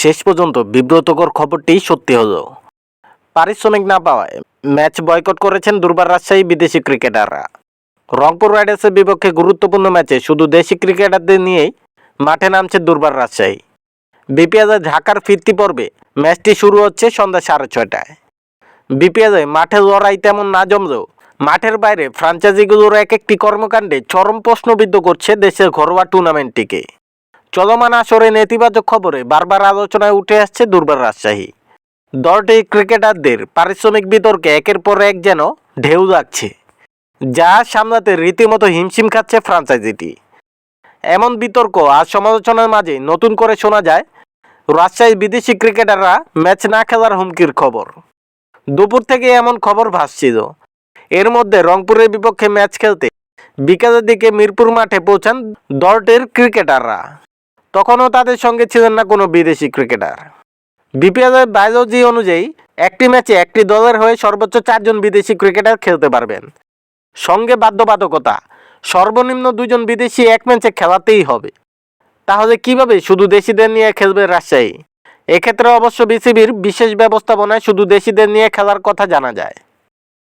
শেষ পর্যন্ত বিব্রতকর খবরটি সত্যি হলো। পারিশ্রমিক না পাওয়ায় ম্যাচ বয়কট করেছেন দুর্বার রাজশাহী বিদেশি ক্রিকেটাররা। রংপুর রাইডার্সের বিপক্ষে গুরুত্বপূর্ণ ম্যাচে শুধু দেশি ক্রিকেটারদের নিয়েই মাঠে নামছে দুর্বার রাজশাহী। বিপিএলে ঢাকার ফিরতি পর্বে ম্যাচটি শুরু হচ্ছে সন্ধ্যা সাড়ে ছয়টায়। বিপিএলে মাঠে লড়াই তেমন না জমলেও মাঠের বাইরে ফ্রাঞ্চাইজিগুলোর এক একটি কর্মকাণ্ডে চরম প্রশ্নবিদ্ধ করছে দেশের ঘরোয়া টুর্নামেন্টটিকে চলমান আসরে নেতিবাচক খবরে বারবার আলোচনায় উঠে আসছে দুর্বার রাজশাহী। দলটি ক্রিকেটারদের পারিশ্রমিক বিতর্কে একের পর এক যেন ঢেউ লাগছে যা সামলাতে রীতিমতো হিমশিম খাচ্ছে ফ্রাঞ্চাইজিটি। এমন বিতর্ক আর সমালোচনার মাঝে নতুন করে শোনা যায় রাজশাহী বিদেশি ক্রিকেটাররা ম্যাচ না খেলার হুমকির খবর। দুপুর থেকে এমন খবর ভাসছিল। এর মধ্যে রংপুরের বিপক্ষে ম্যাচ খেলতে বিকালের দিকে মিরপুর মাঠে পৌঁছান দলটির ক্রিকেটাররা। তখনও তাদের সঙ্গে ছিলেন না কোনো বিদেশি ক্রিকেটার। বিপিএলের বায়োলজি অনুযায়ী, একটি ম্যাচে একটি দলের হয়ে সর্বোচ্চ চারজন বিদেশি ক্রিকেটার খেলতে পারবেন। সঙ্গে বাধ্যবাধকতা, সর্বনিম্ন দুজন বিদেশি এক ম্যাচে খেলাতেই হবে। তাহলে কীভাবে শুধু দেশিদের নিয়ে খেলবে রাজশাহী? এক্ষেত্রে অবশ্য বিসিবির বিশেষ ব্যবস্থাপনায় শুধু দেশিদের নিয়ে খেলার কথা জানা যায়।